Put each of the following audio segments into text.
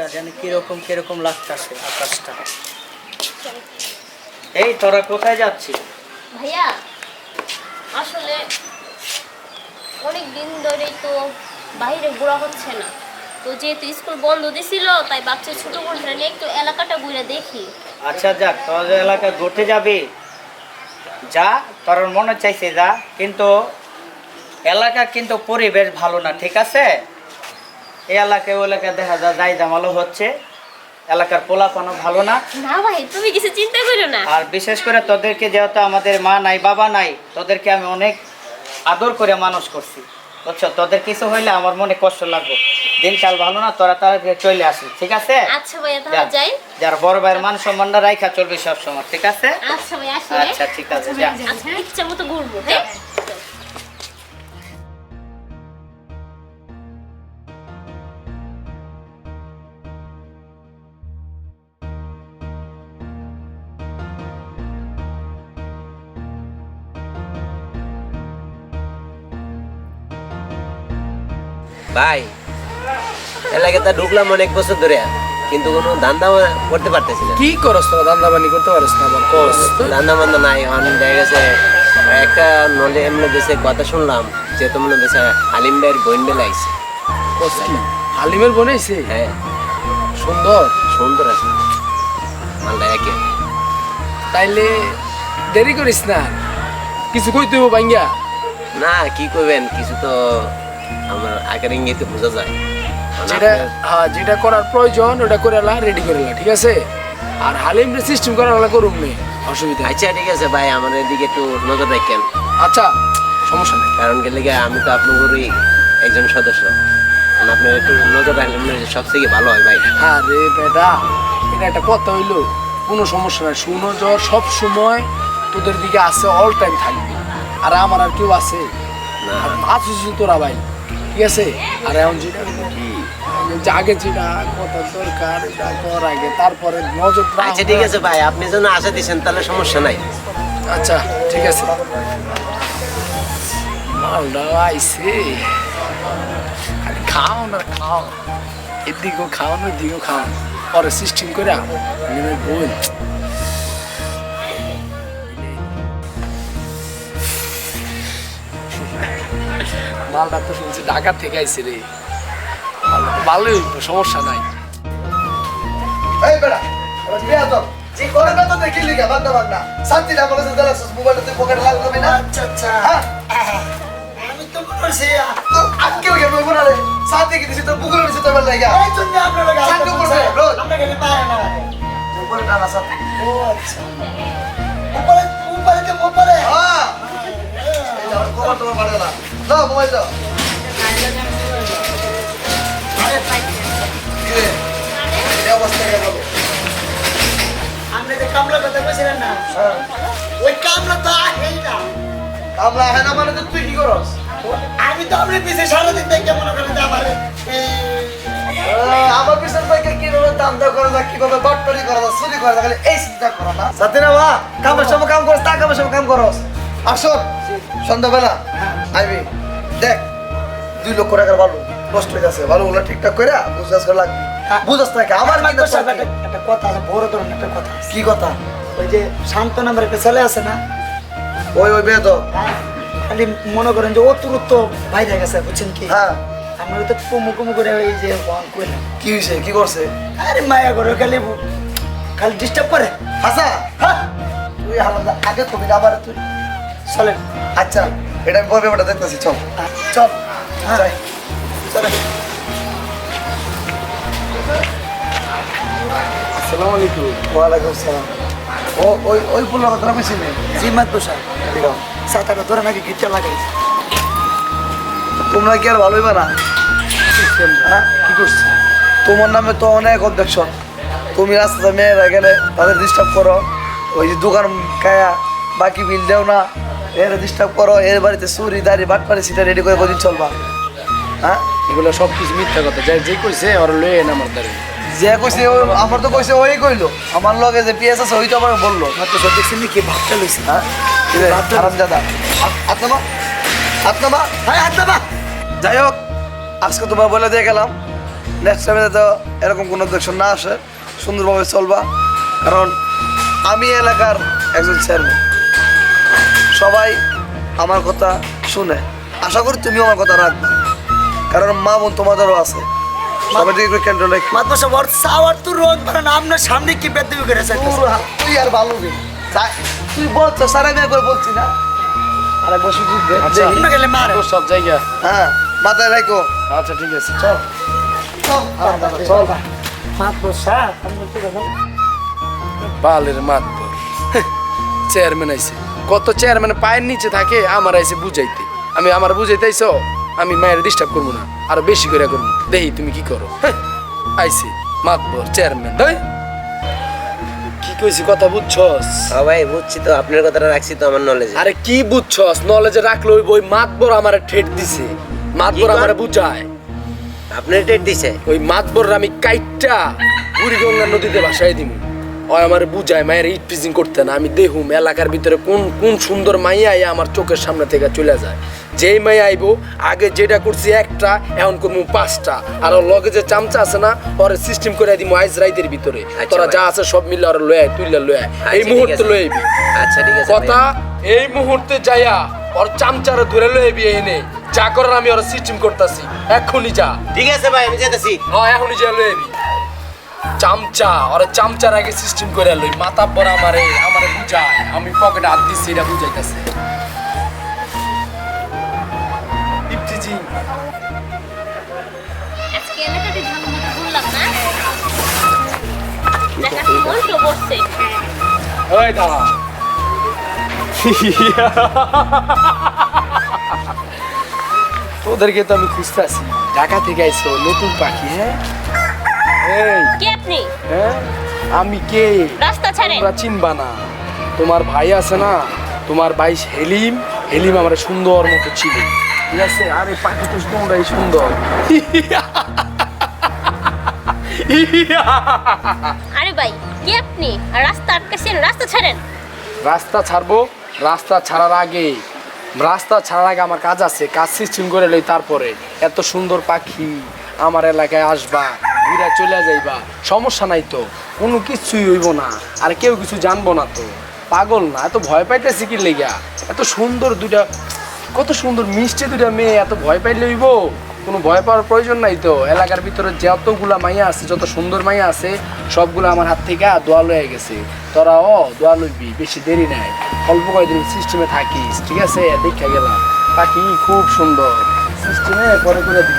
একটা যেন কীরকম কীরকম লাগতাছে আকাশটা। এই তোরা কোথায় যাচ্ছিস? ভাইয়া আসলে অনেক দিন ধরেই তো বাইরে ঘোরা হচ্ছে না। তো যেহেতু স্কুল বন্ধ দিছিল তাই বাচ্চা ছোট বোনরা নিয়ে একটু এলাকাটা ঘুরে দেখি। আচ্ছা যাক তোদের এলাকা ঘুরতে যাবে যা তোর মনে চাইছে যা কিন্তু এলাকা কিন্তু পরিবেশ ভালো না ঠিক আছে? এই এলাকায় ওই এলাকায় দেখা যায় যাই জামালো হচ্ছে। এলাকার পোলাপানো ভালো না। না ভাই তুমি কিছু চিন্তা করো না। আর বিশেষ করে তোদেরকে যেহেতু আমাদের মা নাই বাবা নাই তোদেরকে আমি অনেক আদর করে মানুষ করছি। বুঝছ? তোদের কিছু হইলে আমার মনে কষ্ট লাগবে। দিনকাল ভালো না তোরা তাড়াতাড়ি চলে আসিস ঠিক আছে? আচ্ছা ভাইয়া তাহলে যাই। যার বড় ভাইয়ের মান সম্মানটা রাইখা চলবে সবসময় ঠিক আছে? আচ্ছা ভাই আসি আচ্ছা ঠিক আছে যা। আচ্ছা ইচ্ছা মতো ঘুরবো হ্যাঁ? ভাই এলাকাতে ঢুকলাম অনেক বছর ধরে কিন্তু কোনো ধান্দা করতে পারতেছি না। কি করস তোরা? দান্দা বানি করতে পারিস না আমার কস ধান্দা বান্দা নাই অনেক গেছে একটা নলে এমনি দেশে কথা শুনলাম যে তোমরা দেশে হালিম ভাইয়ের বোন কি? হালিমের বনেছে হ্যাঁ। সুন্দর। সুন্দর আছে। মালটা একে। তাইলে দেরি করিস না? কিছু কইতে হব ভাঙ্গা না কি করবেন কিছু তো আমার আগের ইঙ্গিতে বোঝা যায়। মানে যেটা হ্যাঁ যেটা করার প্রয়োজন ওটা করে লা রেডি করে লা ঠিক আছে? আর হালিম সিস্টেম করার লা করুম নে অসুবিধা নাই। আচ্ছা ঠিক আছে ভাই আমার এদিকে একটু নজর রাখেন। আচ্ছা সমস্যা নেই। কারণ গেলে আমি তো আপনারই একজন সদস্য। মানে আপনার একটু নজর রাখলে হয় সব থেকে ভালো হয় ভাই। আরে বেটা এটা একটা কথা হইল কোনো সমস্যা নাই। শুনো জ্বর সব সময় তোদের দিকে আছে অল টাইম থাকবে। আর আমার আর কেউ আছে। না। আছিস তোরা ভাই। ঠিক আছে? আর এখন যেটা কি? আগে যেটা কথা দরকার এটা কর আগে তারপরে নজর। আচ্ছা ঠিক আছে ভাই আপনি যেন আশা দিচ্ছেন তাহলে সমস্যা নাই। আচ্ছা ঠিক আছে। মালটা আইসে খালি খাও না খাও এদিকেও খাও না এদিকেও খাও পরে সিস্টেম করে নেমে বল মালটা তো শুনছি ঢাকা থেকে আইসে রে। ভালোই সমস্যা নাই। এই বেড়া এবার বিয়া তো। যে করে না তো দেখি লিখা না শান্তি না বলে মোবাইলটা তুই পকেটে লাগবে না? আচ্ছা আচ্ছা। আমি তো তো শান্তি কি দিছি তোর দিছি তোর লাগা এই জন্য আপনারা শান্তি করবে রোজ। আমরা গেলে পারে না উপরে টানা শান্তি। ও আচ্ছা। উপরে উপরে কে উপরে। হ্যাঁ। এই যাও খবর তোমার পারে না। দাও মোবাইল দাও। আমরা কামলা না হ্যাঁ। কামলা তো আহেই না। হয় মানে তুই কি করস? আমি তো আপনার পিছিয়ে সারাদিন দেখে মনে করেন যে আমার আহ, আমার পিছন থেকে কীভাবে দান্দা করা যায় কীভাবে বাটপারি করা যায় চুরি করা যায় এই চিন্তা করো না। সাথে না বা কামের সময় কাম করস তা কামের সময় কাম করস। আসো সন্ধ্যাবেলা আইবি। দেখ দুই লক্ষ টাকার ভালো নষ্ট হয়ে যাচ্ছে। ভালোগুলো ঠিকঠাক করে বুঝাস করে লাগবে। বুঝাস না কি? আমার একটা কথা আছে বড় ধরনের একটা কথা কি কথা? ওই যে শান্ত নামের একটা ছেলে আছে না? ওই ওই বেদ হ্যাঁ, খালি মনে করেন যে অতুরত্ব বাইরে গেছে বুঝছেন কি? হ্যাঁ। আমরা তো কুমু কুমু করে এই যে বহন করলাম কি হয়েছে কি করছে? আরে মায়া করে খালি খালি ডিস্টার্ব করে। হাসা? হ্যাঁ। তুই হারামদা আগে কবিতা আবার তুই চলেন। আচ্ছা। এটা আমি বই ব্যাপারটা দেখতেছি চল। চল যাই। চলেন আসসালামু আলাইকুম। ওয়ালাইকুম সালাম। ও ওই ওই ফুল কথা বেশি নেই জিমাত বসা সাঁতারটা ধরে নাকি গিটটা লাগাই। তোমরা কি আর ভালোই না? হ্যাঁ? কি তোমার নামে তো অনেক অবজেকশন। তুমি রাস্তাতে মেয়েরা গেলে তাদের ডিস্টার্ব করো। ওই যে দোকান কায়া বাকি বিল দেও না। এর ডিস্টার্ব করো এর বাড়িতে চুরি দাড়ি বাট পারি সেটা রেডি করে কদিন চলবা? হ্যাঁ? এগুলো সব কিছু মিথ্যা কথা। যাই যে কইছে ওরা লয়ে এনে আমার দ্বারে যে কইছে ও আমার তো কইছে ওই কইলো। আমার লগে যে পিএস আছে ওই তো আমাকে বলল। মাত্র সব দেখছেন কি ভাবটা লইছে। হ্যাঁ? আরাম দাদা আপনামা আপনামা হ্যাঁ বাবা যাই হোক আজকে তোমার বলে দিয়ে গেলাম। নেক্সট টাইমে তো এরকম কোনো দেখশন না আসে। সুন্দরভাবে চলবা। কারণ আমি এলাকার একজন চেয়ারম্যান সবাই আমার কথা শুনে। আশা করি তুমিও আমার কথা রাখবে। কারণ মা বোন তোমাদেরও আছে। আপনার সামনে কি বেদবি তুই আর ভালো তুই বলছো সারা মেয়ে করে বলছি না। আর দে- আচ্ছা। দেখি। গেলে মারে সব জায়গা। হ্যাঁ মাথায় রাখো। আচ্ছা ঠিক আছে চল। চল। বালের মাতবর। চেয়ারম্যান আইছে। কত চেয়ারম্যান পায়ের নিচে থাকে আমার আইছে বুঝাইতে। আমি আমার বুঝাইতেইছ আমি মায়ের ডিস্টার্ব করব না আরও বেশি করে করব। দেখি তুমি কি করো? হ্যাঁ, আইছে মাতবর চেয়ারম্যান তাই কি কইছি কথা বুঝছস? হ্যাঁ ভাই বুঝছি তো আপনার কথাটা রাখছি তো আমার নলেজে আরে কি বুঝছস? নলেজে রাখল ওই বই মাতবর আমার ঠেট দিছে। মাতবর কি আমার বুঝায়। আপনার ডেট দিছে? ওই মাতবর আমি কাইটটা বুড়িগঙ্গা নদীতে ভাসাই দিমু। ওই আমার বুঝায় মায়ের ইট পিজিং করতে না আমি দেহুম এলাকার ভিতরে কোন কোন সুন্দর মাইয়া আইয়া আমার চোখের সামনে থেকে চলে যায়। যেই মাইয়া আইবো আগে যেটা করছি একটা এখন করব পাঁচটা। আর ওর লগে যে চামচা আছে না ওরে সিস্টেম করে দিমু আইজ রাইতের ভিতরে। আচ্ছা তোরা যা আছে সব মিলে ওরা লয়ে আয় তুইলা লয়ে আয়। আচ্ছা, এই মুহূর্তে আছে। লয়ে আইবি। আচ্ছা ঠিক আছে কথা এই মুহূর্তে যাইয়া ওর চামচারে ধরে লয়ে আইবি এনে। যা করার আমি ওরা সিস্টেম করতেছি। এক্ষুনি যা। ঠিক আছে ভাই আমি যেতেছি হ্যাঁ এখনই যে লই আবি চামচা ওরে চামচার আগে সিস্টেম করে লই মাথা পর আমারে আমারে বুঝায়। আমি পকেটে হাত দিচ্ছি এটা বুঝাইতেছে। ওই দাঁড়া। তোদেরকে তো আমি খুঁজতেছি। ঢাকা থেকে আইছো নতুন পাখি হ্যাঁ? এই। হ্যাঁ? আমি কে? রাস্তা ছাড়েন। তোমরা চিনবা না। তোমার ভাই আছে না? তোমার ভাই হেলিম? হেলিম আমার সুন্দর মতো ছিল ঠিক আছে? আরে পাখি তো তোমরাই সুন্দর। আরে ভাই কে আপনি? রাস্তা আটকাছেন রাস্তা ছাড়েন। রাস্তা ছাড়বো? রাস্তা ছাড়ার আগে। রাস্তা ছাড়ার আগে আমার কাজ আছে। কাজ সিস্টেম করে লই তারপরে। এত সুন্দর পাখি আমার এলাকায় আসবা। ঘুরে চলে যাইবা। সমস্যা নাই তো, কোনো কিছুই হইব না, আর কেউ কিছু জানব না তো। পাগল না, এত ভয় পাইতেছি কি লেগা? এত সুন্দর দুইটা, কত সুন্দর মিষ্টি দুইটা মেয়ে, এত ভয় পাইলে হইব? কোনো ভয় পাওয়ার প্রয়োজন নাই তো। এলাকার ভিতরে যতগুলা মাইয়া আছে, যত সুন্দর মাইয়া আছে, সবগুলো আমার হাত থেকে দোয়া লয়ে গেছে। তোরা ও, দোয়া লইবি, বেশি দেরি নাই। অল্প কয়েকদিন সিস্টেমে থাকিস, ঠিক আছে? দেখা গেলাম। পাখি খুব সুন্দর। সিস্টেমে পরে করে দিব।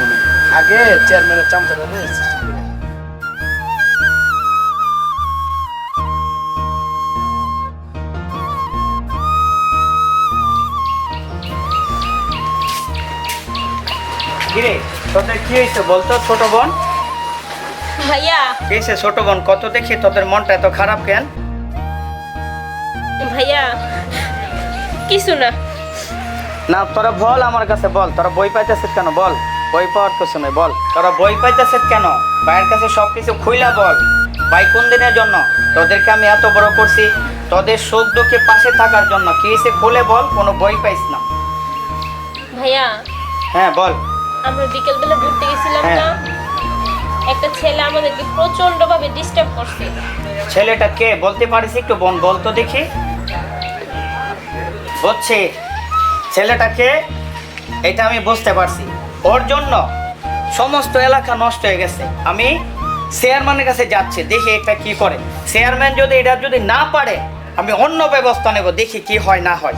আগে চেয়ারম্যানের চামচাটা নিয়ে করে। কিরে তোদের কি হয়েছে বলতো ছোট বোন? ভাইয়া। কি ছোট বোন? কত দেখি তোদের মনটা এত খারাপ কেন? ভাইয়া কিছু না। না তোরা বল আমার কাছে বল। তোরা বই পাইতেছিস কেন? বল। বই পাওয়ার কিছু নেই বল। তোরা বই পাইতেছিস কেন? ভাইয়ের কাছে সব কিছু খুইলা বল। ভাই কোন দিনের জন্য? তোদেরকে আমি এত বড় করছি। তোদের সুখ দুঃখে পাশে থাকার জন্য। কি খুলে বল কোনো বই পাইস না। ভাইয়া। হ্যাঁ বল। আমরা বিকেলবেলা ঘুরতে গেছিলাম না। একটা ছেলে আমাদেরকে প্রচণ্ড ভাবে ডিস্টার্ব করছে। ছেলেটা কে? বলতে পারিস একটু বোন বলতো দেখি। বুঝছি ছেলেটাকে এটা আমি বুঝতে পারছি। ওর জন্য সমস্ত এলাকা নষ্ট হয়ে গেছে। আমি চেয়ারম্যানের কাছে যাচ্ছি দেখি এটা কি করে। চেয়ারম্যান যদি এটা যদি না পারে আমি অন্য ব্যবস্থা নেব দেখি কি হয় না হয়।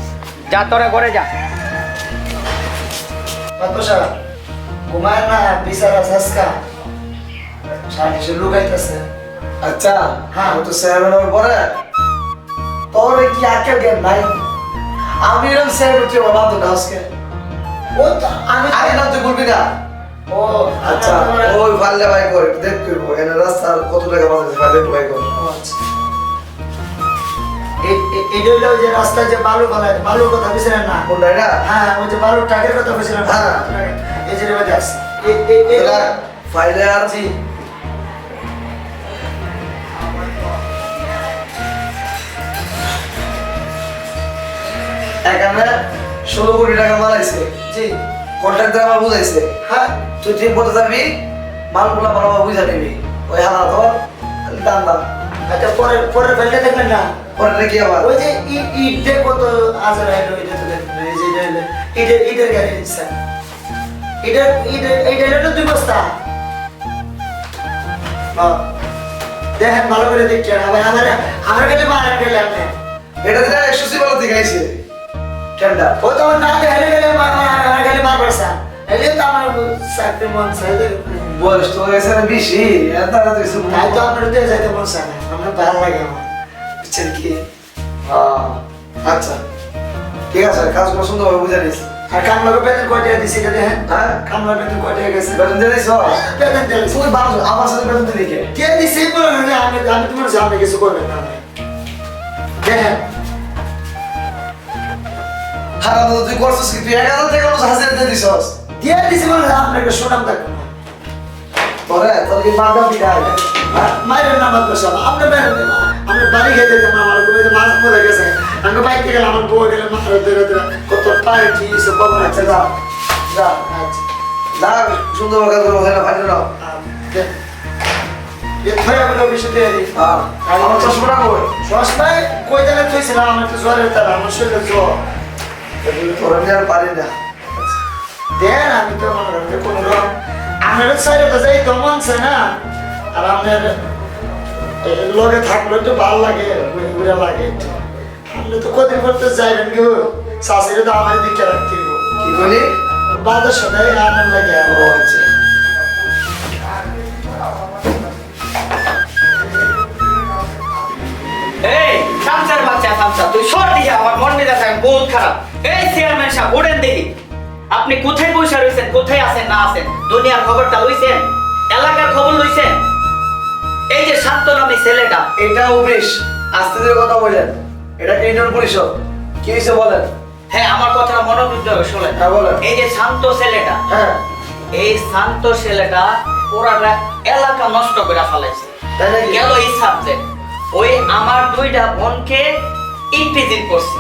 যা তোরা করে যা। ঘুমায় না বিচার আছে আজকা সামনে সে লুকাইতেছে আচ্ছা হ্যাঁ। তো চেয়ারম্যান পরে তোর কি আকেল জ্ঞান নাই আমি এরকম চেয়ারম্যান তুই আমার বান্ধব আজকে ও তো আমি আগে না তুই বলবি না ও আচ্ছা ওই পারলে ভাই করে দেখ করব এখানে রাস্তার কত টাকা ভাই দেখ ভাই কর এটা হইল যে রাস্তায় যে বালু গলায় বালুর কথা বুঝলেন না? কোনটা এটা? হ্যাঁ ওই যে বালুর টাকের কথা বুঝলেন হ্যাঁ। এই যে রেবে যাচ্ছে এ- এ- এ- এটা ফাইলে আর জি। এখানে ষোলো কোটি টাকা মারাইছে জি। কন্ট্রাক্টর আমার বুঝাইছে। হ্যাঁ। তুই ঠিক মতো যাবি মালগুলা ভালোভাবে বুঝা নিবি ওই হালা ধর দাম দাম। আচ্ছা পরে পরের ফেলতে দেখলেন না? দেখি আবার? ওই যে ইট কত হলো এই যে ইটের ইটের গাড়ি দিচ্ছেন ইটের ইটের এইটা হলো দুই বস্তা। দেখেন ভালো করে দেখছেন। আবার আমার আমার কাছে মারেন গেলে আপনি। এটা দিলে একশো আইছে ঠান্ডা ও তো আমার না হেরে গেলে আমার গেলে মার পড়ছে এলে তো আমার চাকরি মন বয়স তো হয়েছে না বেশি এত তাই তো আপনার দিয়ে যাইতে মন চায় না আমার ভালো লাগে আমার। বুঝছেন কি? আচ্ছা। ঠিক আছে কাজগুলো সুন্দরভাবে বুঝে নিস আর কামলাকে বেতন কয় টাকা দিছি এটা দেখেন হ্যাঁ। কামলা বেতন কয় টাকা গেছে? বেতন দিয়ে দিস বেতন দিয়ে দিছি। তুই মানুষ আমার সাথে বেতন দিলি কে কে দিছে? বলে না আমি আমি তোমার সামনে কিছু করবেন না। দেখেন। হারাম তো তুই করছিস কি? তুই এক হাজার টাকা মানুষ হাজিরা দিয়ে দিছস। দিয়ে দিছি বলে আপনাকে শোনাম দেখো না তোরে তোর কি বাগা পিঠা মায়ের নাম আপনার সব। আপনার বেড়ে আমরা বাড়ি খেয়ে যেতাম আমার যে মাছ মরে গেছে। আমি বাইক থেকে আমার বউ গেলে মাথা ধরে ধরে কত পায়ে কি সে কখন আছে আচ্ছা যা যা আচ্ছা। যা সুন্দর কাজ না নাও। আমার আমার তারা আমার শরীরে জ্বর। তোর আমি না। তো মনে করি কোনো রকম। আপনার সাইডে তো যাই তো মানছে না। আর আপনার লগে থাকলে একটু ভালো লাগে ঘুরে লাগে। আপনি তো কদিন করতে যাইবেন কেউ। শাশুড়ি তো আমার দিকে রাখতে কি বলি? বাজার সদাই আনন্দ লাগে এই সামসার বাচ্চা সামসা তুই সর দিকে আমার মন মেজাজ এখন বহুত খারাপ। এই চেয়ারম্যান সাহেব ওঠেন দেখি। আপনি কোথায় বসে রয়েছেন কোথায় আছেন না আছেন? দুনিয়ার খবরটা লইছেন? এলাকার খবর লইছেন? এই যে শান্ত নামী ছেলেটা। এটা অফিস। আস্তে ধীরে কথা বলেন। এটা ইউনিয়ন পরিষদ। কি হয়েছে বলেন? হ্যাঁ আমার কথাটা হবে শোনেন। হ্যাঁ, বলেন। এই যে শান্ত ছেলেটা হ্যাঁ। এই শান্ত ছেলেটা পুরাটা এলাকা নষ্ট করে ফেলাইছে? গেল এই সাবজেক্ট ওই আমার দুইটা বোনকে ইমপ্রিজিন করছে।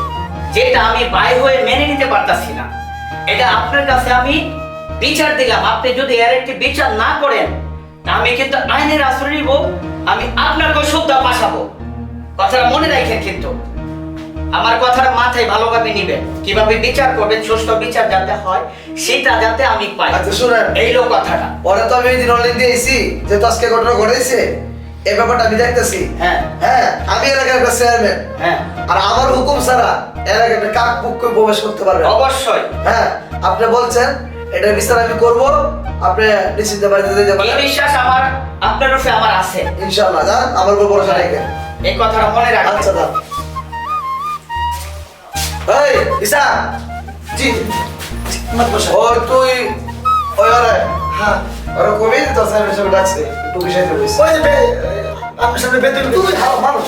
যেটা আমি বাই হয়ে মেনে নিতে পারতাছি না। এটা আপনার কাছে আমি বিচার দিলাম। আপনি যদি এর একটি বিচার না করেন আমি কিন্তু আইনের আশ্রয় নিব আমি আপনাকে শুদ্ধা পাঠাবো কথাটা মনে রাখেন কিন্তু। আমার কথাটা মাথায় ভালোভাবে নিবেন। কীভাবে বিচার করবেন সুষ্ঠু বিচার যাতে হয় সেটা যাতে আমি পাই। আচ্ছা শুনেন। এই লোক কথাটা। পরে তো আমি এই দিন অনলাইন দিয়েছি যে তো আজকে ঘটনা ঘটেছে এই ব্যাপারটা আমি দেখতেছি। হ্যাঁ। হ্যাঁ আমি এলাকার একটা চেয়ারম্যান হ্যাঁ। আর আমার হুকুম ছাড়া এলাকায় একটা কাক প্রবেশ করতে পারবে অবশ্যই। হ্যাঁ আপনি বলছেন এটা বিচার আমি করব আপনি নিশ্চিন্তে বাড়িতে যেতে এই পারেন বিশ্বাস আমার আপনার উপরে আমার আছে। ইনশাআল্লাহ যান আমার উপর ভরসা রেখেন। এই কথাটা মনে রাখবেন। আচ্ছা যান। এই ইসা জি। মত বসা ও তুই ওই ওরে হ্যাঁ। ওরা কবি তো স্যার হিসেবে ডাকছে একটু বিষয়তে বলছে ওই বে- আপনার সামনে বেতন তুই খাও মানুষ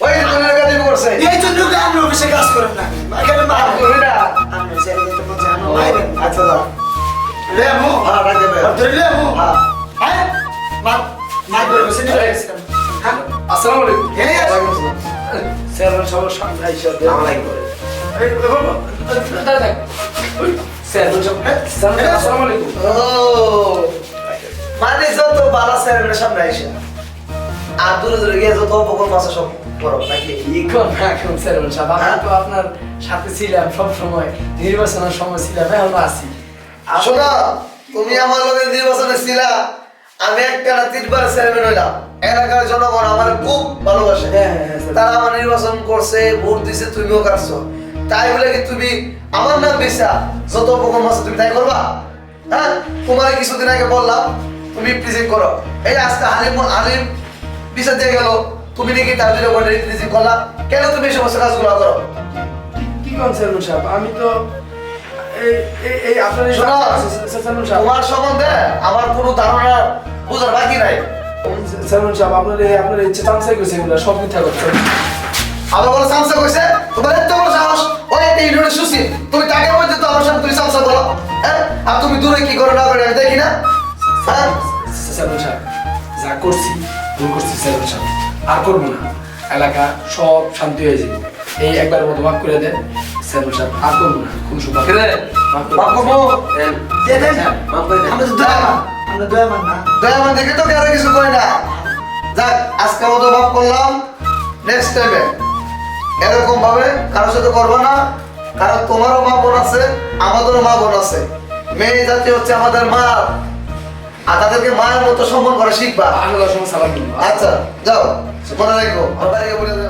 ওই তুই এলাকা দিবি করছে। এই জন্য কি আমরা অফিসে কাজ করেন না। এখানে মা আর তুই না ডাক দেবে ধরে লেমু হ্যাঁ? হ্যাঁ মা মা করে বসে নিয়ে গেছিলাম হ্যাঁ? আসসালামু আলাইকুম। এই ওয়ালাইকুম আসসালাম। স্যার সবার সামনে আইসা আমালাই করে স্যার স্যার আসসালামু আলাইকুম। ও মানে যত বালা স্যারের সামনে আইসা আর দূরে দূরে গিয়ে যত অপকর মাসা সব করো নাকি? ইকন এখন স্যার সাহেব আমি তো আপনার সাথে ছিলাম সব সময় নির্বাচনের সময় ছিলাম এখন আছি। শোনো তুমি আমার লগে নির্বাচনে ছিলা আমি একটা না তিনবার চেয়ারম্যান হইলাম। এলাকার জনগণ আমার খুব ভালোবাসে। হ্যাঁ, হ্যাঁ, তারা আমার নির্বাচন করছে ভোট দিছে তুমিও কাটছো। তাই বলে কি তুমি আমার নাম বেচা যত অপকর্ম আছে তুমি তাই করবা? হ্যাঁ? তোমার কিছুদিন আগে বললাম তুমি প্রিজিং করো। এই আজকে হালিম হালিম বিচার দিয়ে গেল তুমি নাকি তার জন্য প্রিজিং করলা? কেন তুমি এই সমস্ত কাজগুলো করো? কি কোন স্যার সাহেব? আমি তো এই এই- এই আপনার এই শোনো স্যার সাহেব। তোমার সম্বন্ধে আমার কোনো ধারণা বোঝার বাকি নাই। স্যার সাহেব আপনার এই আপনার এই চান্সাই কইছে এগুলো সব মিথ্যা কথা। আমার বলো সামসা কইছে? তোমার এত বড় সাহস? ওই একটা ইউনিয়নের সুসি। তুমি তাকে বলতে তো আমার সামনে তুমি সামসা বলো। হ্যাঁ? আর তুমি দূরে কি করো না করে আমি দেখি না। হ্যাঁ? সাহেব যা করছি ভুল করছি সাহেব। আর করব না। এলাকা সব শান্তি হয়ে যাবে। এই একবার মতো মাফ করে দেন। স্যার আর করব না কোন সুযোগ কিরে? মাফ করব দিয়ে দেন মাফ করে। আমরা তো দোয়া। আমরা আমরা দয়ামান না। দয়ামান দেখে তো কারও কিছু কই না। যাক আজকে মতো ভাব করলাম। নেক্সট টাইমে এরকম ভাবে কারোর সাথে করব না। কারণ তোমারও মা বোন আছে আমাদেরও মা বোন আছে। মেয়ে জাতি হচ্ছে আমাদের মা। আর তাদেরকে মায়ের মতো সম্মান করা শিখবা। আচ্ছা যাও। মনে রাখো আমার বাড়িকে বলে